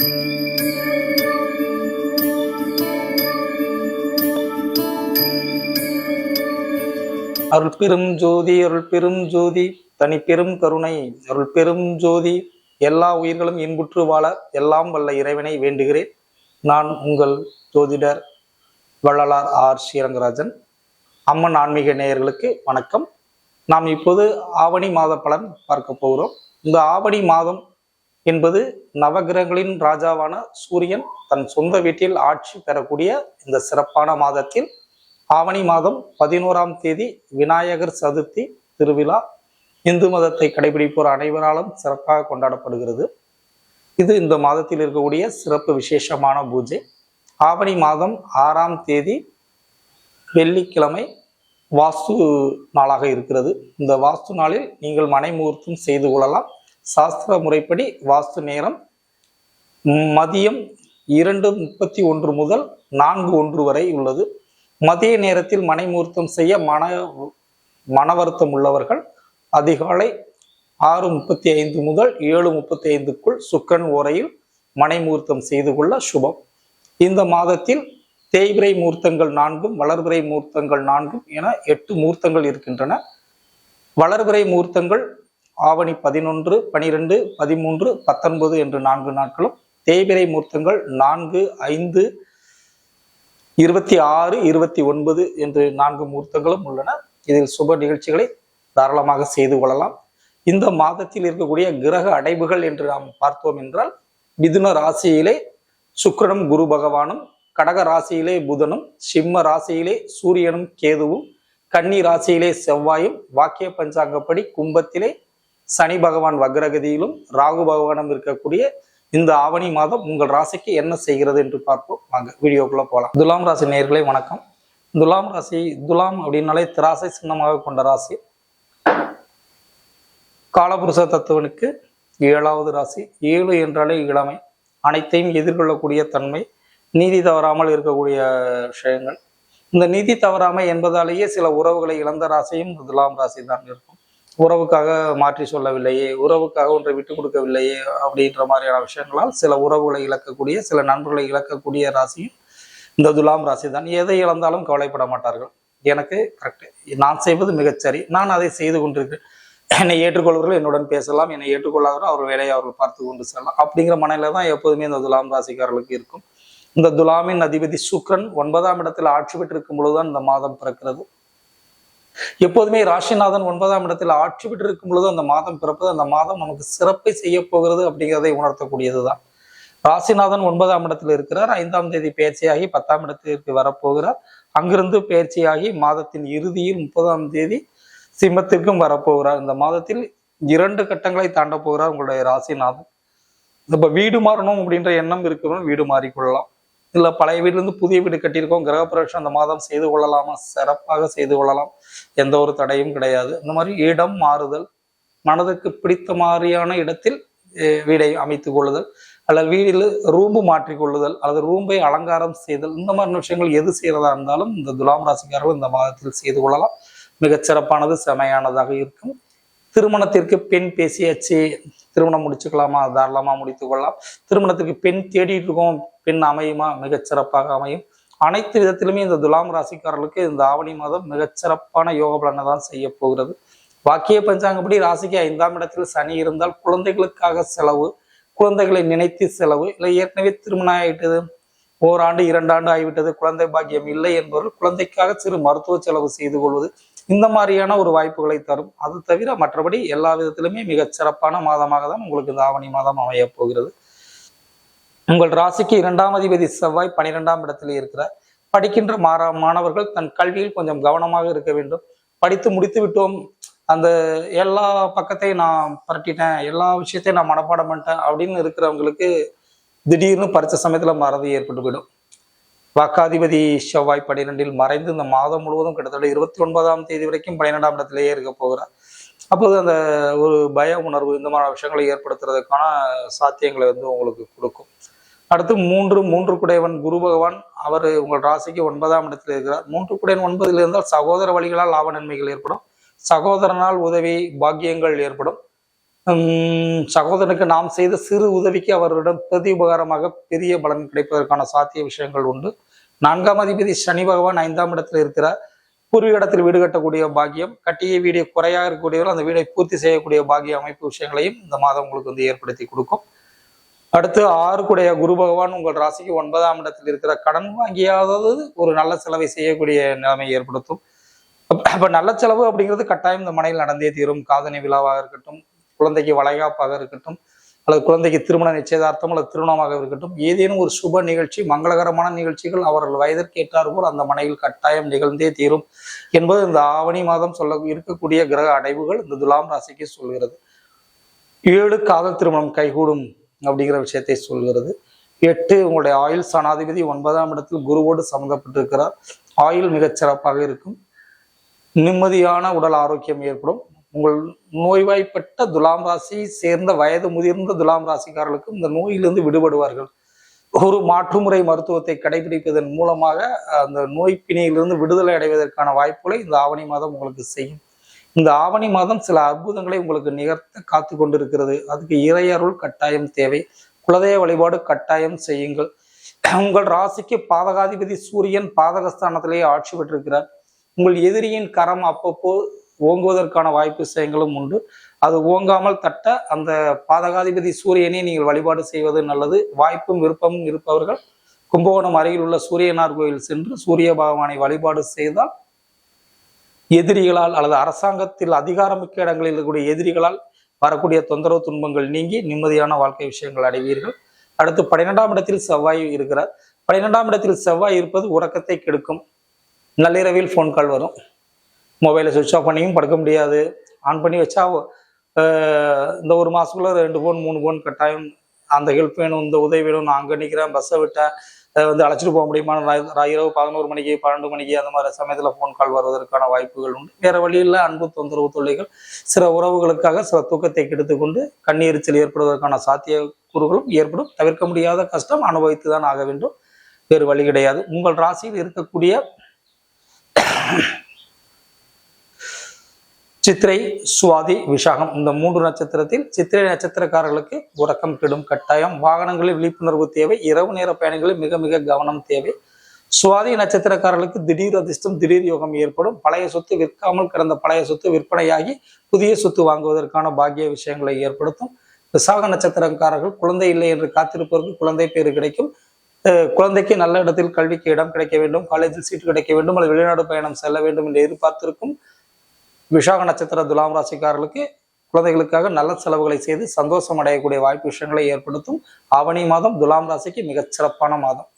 அருள் பெரும் ஜோதி அருள் பெரும் ஜோதி தனி பெரும் கருணை. அருள் பெரும் ஜோதி எல்லா உயிர்களும் இன்புற்று வாழ எல்லாம் வல்ல இறைவனை வேண்டுகிறேன். நான் உங்கள் ஜோதிடர் வள்ளலார் ஆர். ஸ்ரீரங்கராஜன். அம்மன் ஆன்மீக நேயர்களுக்கு வணக்கம். நாம் இப்போது ஆவணி மாத பலன் பார்க்க போகிறோம். இந்த ஆவணி மாதம் என்பது நவகிரகங்களின் ராஜாவான சூரியன் தன் சொந்த வீட்டில் ஆட்சி பெறக்கூடிய இந்த சிறப்பான மாதத்தில் ஆவணி மாதம் பதினோராம் தேதி விநாயகர் சதுர்த்தி திருவிழா இந்து மதத்தை கடைபிடிப்போர் அனைவராலும் சிறப்பாக கொண்டாடப்படுகிறது. இது இந்த மாதத்தில் இருக்கக்கூடிய சிறப்பு விசேஷமான பூஜை. ஆவணி மாதம் ஆறாம் தேதி வெள்ளிக்கிழமை வாஸ்து நாளாக இருக்கிறது. இந்த வாஸ்து நாளில் நீங்கள் மனை முகூர்த்தம் செய்து கொள்ளலாம். சாஸ்திர முறைப்படி வாஸ்து நேரம் மதியம் இரண்டு முப்பத்தி ஒன்று முதல் நான்கு ஒன்று வரை உள்ளது. மதிய நேரத்தில் மனைமூர்த்தம் செய்ய மன மன வருத்தம் உள்ளவர்கள் அதிகாலை ஆறு முப்பத்தி ஐந்து முதல் ஏழு முப்பத்தி ஐந்துக்குள் சுக்கன் ஓரையில் மனைமூர்த்தம் செய்து கொள்ள சுபம். இந்த மாதத்தில் தேய்பிரை மூர்த்தங்கள் நான்கும் வளர்பிறை மூர்த்தங்கள் நான்கும் என எட்டு மூர்த்தங்கள் இருக்கின்றன. வளர்பிறை மூர்த்தங்கள் ஆவணி பதினொன்று பனிரெண்டு பதிமூன்று பத்தொன்பது என்று நான்கு நாட்களும் தேய்பிரை மூர்த்தங்கள் நான்கு ஐந்து இருபத்தி ஆறு இருபத்தி ஒன்பது என்று நான்கு மூர்த்தங்களும் உள்ளன. இதில் சுப நிகழ்ச்சிகளை தாராளமாக செய்து கொள்ளலாம். இந்த மாதத்தில் இருக்கக்கூடிய கிரக அடைவுகள் என்று நாம் பார்த்தோம் என்றால் மிதுன ராசியிலே சுக்கரனும் குரு பகவானும் கடக ராசியிலே புதனும் சிம்ம ராசியிலே சூரியனும் கேதுவும் கன்னி ராசியிலே செவ்வாயும் வாக்கிய பஞ்சாங்கப்படி கும்பத்திலே சனி பகவான் வக்ரகதியிலும் ராகு பகவானும் இருக்கக்கூடிய இந்த ஆவணி மாதம் உங்கள் ராசிக்கு என்ன செய்கிறது என்று பார்ப்போம். வாங்க வீடியோக்குள்ளே போகலாம் துலாம் ராசி நேர்களே வணக்கம். துலாம் ராசி துலாம் அப்படின்னாலே திராசை சின்னமாக கொண்ட ராசி. காலபுருஷ தத்துவனுக்கு ஏழாவது ராசி. ஏழு என்றாலே இளமை. அனைத்தையும் எதிர்கொள்ளக்கூடிய தன்மை. நீதி தவறாமல் இருக்கக்கூடிய விஷயங்கள். இந்த நீதி தவறாமை என்பதாலேயே சில உறவுகளை இழந்த ராசியும் துலாம் ராசி தான் இருக்கும். உறவுக்காக மாற்றி சொல்லவில்லையே உறவுக்காக ஒன்றை விட்டு கொடுக்கவில்லையே அப்படின்ற மாதிரியான விஷயங்களால் சில உறவுகளை இழக்கக்கூடிய சில நண்பர்களை இழக்கக்கூடிய ராசியும் இந்த துலாம் ராசி தான் எதை இழந்தாலும் கவலைப்பட மாட்டார்கள். எனக்கு கரெக்டு நான் செய்வது மிகச்சரி. நான் அதை செய்து கொண்டிருக்கிறேன். என்னை ஏற்றுக்கொள்வர்கள் என்னுடன் பேசலாம். என்னை ஏற்றுக்கொள்ளாதவர்கள் அவர் வேலையை அவர்கள் பார்த்து கொண்டு செல்லலாம். அப்படிங்கிற மனையில தான் எப்போதுமே இந்த துலாம் ராசிக்காரர்களுக்கு இருக்கும். இந்த துலாமின் அதிபதி சுக்ரன் ஒன்பதாம் இடத்தில் ஆட்சி பெற்றிருக்கும் பொழுதுதான் இந்த மாதம் பிறக்கிறது. எப்போதுமே ராசிநாதன் ஒன்பதாம் இடத்தில் ஆட்சி பெற்றிருக்கும் பொழுது அந்த மாதம் பிறப்பது அந்த மாதம் நமக்கு சிறப்பை செய்ய போகிறது அப்படிங்கிறதை உணர்த்தக்கூடியதுதான். ராசிநாதன் ஒன்பதாம் இடத்தில் இருக்கிறார். ஐந்தாம் தேதி பயிற்சியாகி பத்தாம் இடத்திற்கு வரப்போகிறார். அங்கிருந்து பயிற்சியாகி மாதத்தின் இறுதியில் முப்பதாம் தேதி சிம்மத்திற்கும் வரப்போகிறார். இந்த மாதத்தில் இரண்டு கட்டங்களை தாண்ட போகிறார் உங்களுடைய ராசிநாதன். இப்ப வீடு மாறணும் அப்படின்ற எண்ணம் இருக்கிறவங்க வீடு மாறிக்கொள்ளலாம். இல்லை பழைய வீட்டிலேருந்து புதிய வீடு கட்டியிருக்கோம். கிரகப்பிரவேசம் அந்த மாதம் செய்து கொள்ளலாமா? சிறப்பாக செய்து கொள்ளலாம். எந்த ஒரு தடையும் கிடையாது. இந்த மாதிரி இடம் மாறுதல் மனதுக்கு பிடித்த மாதிரியான இடத்தில் வீடை அமைத்துக் கொள்ளுதல் அல்லது வீடில் ரூம்பு மாற்றிக் கொள்ளுதல் அல்லது ரூம்பை அலங்காரம் செய்தல் இந்த மாதிரி விஷயங்கள் எது செய்கிறதா இருந்தாலும் இந்த துலாம் ராசிக்காரர்கள் இந்த மாதத்தில் செய்து கொள்ளலாம். மிகச்சிறப்பானது செமையானதாக இருக்கும். திருமணத்திற்கு பெண் பேசியாச்சு. திருமணம் முடிச்சுக்கலாமா? தாராளமா முடித்து கொள்ளலாம். திருமணத்துக்கு பெண் தேடிட்டு இருக்கோம். பெண் அமையுமா? மிகச்சிறப்பாக அமையும். அனைத்து விதத்திலுமே இந்த துலாம் ராசிக்காரர்களுக்கு இந்த ஆவணி மாதம் மிகச்சிறப்பான யோக பலனை தான் செய்ய போகிறது. வாக்கிய பஞ்சாங்கப்படி ராசிக்கு ஐந்தாம் இடத்தில் சனி இருந்தால் குழந்தைகளுக்காக செலவு குழந்தைகளை நினைத்து செலவு இல்லை ஏற்கனவே திருமணம் ஆகிட்டது ஓராண்டு இரண்டாண்டு ஆகிவிட்டது குழந்தை பாக்கியம் இல்லை என்பவர்கள் குழந்தைக்காக சிறு மருத்துவ செலவு செய்து கொள்வது இந்த மாதிரியான ஒரு வாய்ப்புகளை தரும். அது தவிர மற்றபடி எல்லா விதத்திலுமே மிகச் சிறப்பான மாதமாக தான் உங்களுக்கு இந்த ஆவணி மாதம் அமைய போகிறது. உங்கள் ராசிக்கு இரண்டாம் அதிபதி செவ்வாய் பனிரெண்டாம் இடத்திலே இருக்கிறார். படிக்கின்ற மாற மாணவர்கள் தன் கல்வியில் கொஞ்சம் கவனமாக இருக்க வேண்டும். படித்து முடித்து விட்டோம். அந்த எல்லா பக்கத்தையும் நான் பரட்டிட்டேன். எல்லா விஷயத்தையும் நான் மனப்பாடம் பண்ணிட்டேன் அப்படின்னு இருக்கிறவங்களுக்கு திடீர்னு பரிச்ச சமயத்தில் மறதி ஏற்பட்டு போயிடும். வாக்காதிபதி செவ்வாய் பன்னிரெண்டில் மறைந்து இந்த மாதம் முழுவதும் கிட்டத்தட்ட இருபத்தி ஒன்பதாம் தேதி வரைக்கும் பன்னிரெண்டாம் இடத்திலேயே இருக்க போகிறார். அப்போது அந்த ஒரு பய உணர்வு இந்த மாதிரி விஷயங்களை ஏற்படுத்துறதுக்கான சாத்தியங்களை வந்து உங்களுக்கு கொடுக்கும். அடுத்து மூன்று மூன்று குடையவன் குரு பகவான் அவர் உங்கள் ராசிக்கு ஒன்பதாம் இடத்தில் இருக்கிறார். மூன்று குடையன் ஒன்பதில் இருந்தால் சகோதர வழிகளால் லாப நன்மைகள் ஏற்படும். சகோதரனால் உதவி பாக்கியங்கள் ஏற்படும். சகோதரனுக்கு நாம் செய்த சிறு உதவிக்கு அவரிடம் பிரதி உபகாரமாக பெரிய பலன் கிடைப்பதற்கான சாத்திய விஷயங்கள் உண்டு. நான்காம் அதிபதி சனி பகவான் ஐந்தாம் இடத்தில் இருக்கிறார். பூர்வீக இடத்தில் வீடு கட்டக்கூடிய பாக்கியம் கட்டிய வீடு குறையாக இருக்கக்கூடியவர்கள் அந்த வீடை பூர்த்தி செய்யக்கூடிய பாக்கிய அமைப்பு விஷயங்களையும் இந்த மாதம் உங்களுக்கு வந்து ஏற்படுத்தி கொடுக்கும். அடுத்து ஆறுக்குடைய குரு பகவான் உங்கள் ராசிக்கு ஒன்பதாம் இடத்தில் இருக்கிற கடன் வாங்கியாவது ஒரு நல்ல செலவை செய்யக்கூடிய நிலைமை ஏற்படுத்தும். அப்போ அப்ப நல்ல செலவு அப்படிங்கிறது கட்டாயம் இந்த மனையில் நடந்தே தீரும். காதணி விழாவாக இருக்கட்டும் குழந்தைக்கு வளைகாப்பாக இருக்கட்டும் அல்லது குழந்தைக்கு திருமண நிச்சயதார்த்தம் அல்லது திருமணமாக இருக்கட்டும் ஏதேனும் ஒரு சுப நிகழ்ச்சி மங்களகரமான நிகழ்ச்சிகள் அவர்கள் வயதிற்கு ஏற்றாற்போல் அந்த மனையில் கட்டாயம் நிகழ்ந்தே தீரும் என்பது இந்த ஆவணி மாதம் சொல்ல இருக்கக்கூடிய கிரக அடைவுகள் இந்த துலாம் ராசிக்கு சொல்கிறது. ஏழு காதல் திருமணம் கைகூடும் அப்படிங்கிற விஷயத்தை சொல்கிறது. எட்டு உங்களுடைய ஆயுள் சனாதிபதி ஒன்பதாம் இடத்தில் குருவோடு சம்மந்தப்பட்டிருக்கிறார் ஆயுள் மிகச் சிறப்பாக இருக்கும். நிம்மதியான உடல் ஆரோக்கியம் ஏற்படும். உங்கள் நோய்வாய்ப்பட்ட துலாம் ராசியை சேர்ந்த வயது முதிர்ந்த துலாம் ராசிக்காரர்களுக்கும் இந்த நோயிலிருந்து விடுபடுவார்கள். ஒரு மாற்றுமுறை மருத்துவத்தை கடைபிடிப்பதன் மூலமாக அந்த நோய் பிணையிலிருந்து விடுதலை அடைவதற்கான வாய்ப்புகளை இந்த ஆவணி மாதம் உங்களுக்கு செய்யும். இந்த ஆவணி மாதம் சில அற்புதங்களை உங்களுக்கு நிகழ்த்த காத்து கொண்டிருக்கிறது. அதுக்கு இறையருள் கட்டாயம் தேவை. குலதெய்வ வழிபாடு கட்டாயம் செய்யுங்கள். உங்கள் ராசிக்கு பாதகாதிபதி சூரியன் பாதகஸ்தானத்திலேயே ஆட்சி பெற்றிருக்கிறார். உங்கள் எதிரியின் கரம் அப்பப்போ ஓங்குவதற்கான வாய்ப்பு விஷயங்களும் உண்டு. அது ஓங்காமல் தட்ட அந்த பாதகாதிபதி சூரியனை நீங்கள் வழிபாடு செய்வது நல்லது. வாய்ப்பும் விருப்பமும் இருப்பவர்கள் கும்பகோணம் அருகில் உள்ள சூரியனார் கோயில் சென்று சூரிய பகவானை வழிபாடு செய்தால் எதிரிகளால் அல்லது அரசாங்கத்தில் அதிகாரமிக்க இடங்களில் இருக்கக்கூடிய எதிரிகளால் வரக்கூடிய தொந்தரவு துன்பங்கள் நீங்கி நிம்மதியான வாழ்க்கை விஷயங்கள் அடைவீர்கள். அடுத்து பன்னிரெண்டாம் இடத்தில் செவ்வாய் இருக்கிறார். பன்னிரெண்டாம் இடத்தில் செவ்வாய் இருப்பது உறக்கத்தை கெடுக்கும். நள்ளிரவில் ஃபோன் கால் வரும். மொபைலை சுவிட்ச் ஆஃப் பண்ணியும் படுக்க முடியாது. ஆன் பண்ணி வச்சா இந்த ஒரு மாசத்துக்குள்ள ரெண்டு ஃபோன் மூணு ஃபோன் கட்டாயம். அந்த ஹெல்ப் வேணும் இந்த உதவி வேணும். நான் அங்கே நிற்கிறேன் பஸ்ஸை விட்டேன் வந்து அழைச்சிட்டு போக முடியுமா? இரவு பதினோரு மணிக்கு பன்னெண்டு மணிக்கு அந்த மாதிரி சமயத்தில் ஃபோன் கால் வருவதற்கான வாய்ப்புகள் உண்டு. வேற வழியில் அன்பு தொந்தரவு தொல்லைகள் சில உறவுகளுக்காக சில தூக்கத்தை கெடுத்துக்கொண்டு கண்ணீரிச்சல் ஏற்படுவதற்கான சாத்திய கூறுகளும் ஏற்படும். தவிர்க்க முடியாத கஷ்டம் அனுபவித்து தான் ஆக வேண்டும். வேறு வழி கிடையாது. உங்கள் ராசியில் இருக்கக்கூடிய சித்திரை சுவாதி விஷாகம் இந்த மூன்று நட்சத்திரத்தில் சித்திரை நட்சத்திரக்காரர்களுக்கு உறக்கம் கெடும் கட்டாயம் வாகனங்களில் விழிப்புணர்வு தேவை இரவு நேர பயணங்களில் மிக மிக கவனம் தேவை. சுவாதி நட்சத்திரக்காரர்களுக்கு திடீர் அதிர்ஷ்டம் திடீர் யோகம் ஏற்படும். பழைய சொத்து விற்காமல் கிடந்த பழைய சொத்து விற்பனையாகி புதிய சொத்து வாங்குவதற்கான பாக்கிய விஷயங்களை ஏற்படுத்தும். விசாக நட்சத்திரக்காரர்கள் குழந்தை இல்லை என்று காத்திருப்பவருக்கு குழந்தை பேறு கிடைக்கும். அஹ் குழந்தைக்கு நல்ல இடத்தில் கல்விக்கு இடம் கிடைக்க வேண்டும். காலேஜில் சீட்டு கிடைக்க வேண்டும். அல்லது வெளிநாடு பயணம் செல்ல வேண்டும் என்று எதிர்பார்த்திருக்கும். விஷாக நட்சத்திர துலாம் ராசிக்காரர்களுக்கு குழந்தைகளுக்காக நல்ல செலவுகளை செய்து சந்தோஷம் அடையக்கூடிய வாய்ப்பு விஷயங்களை ஏற்படுத்தும். ஆவணி மாதம் துலாம் ராசிக்கு மிகச் சிறப்பான மாதம்.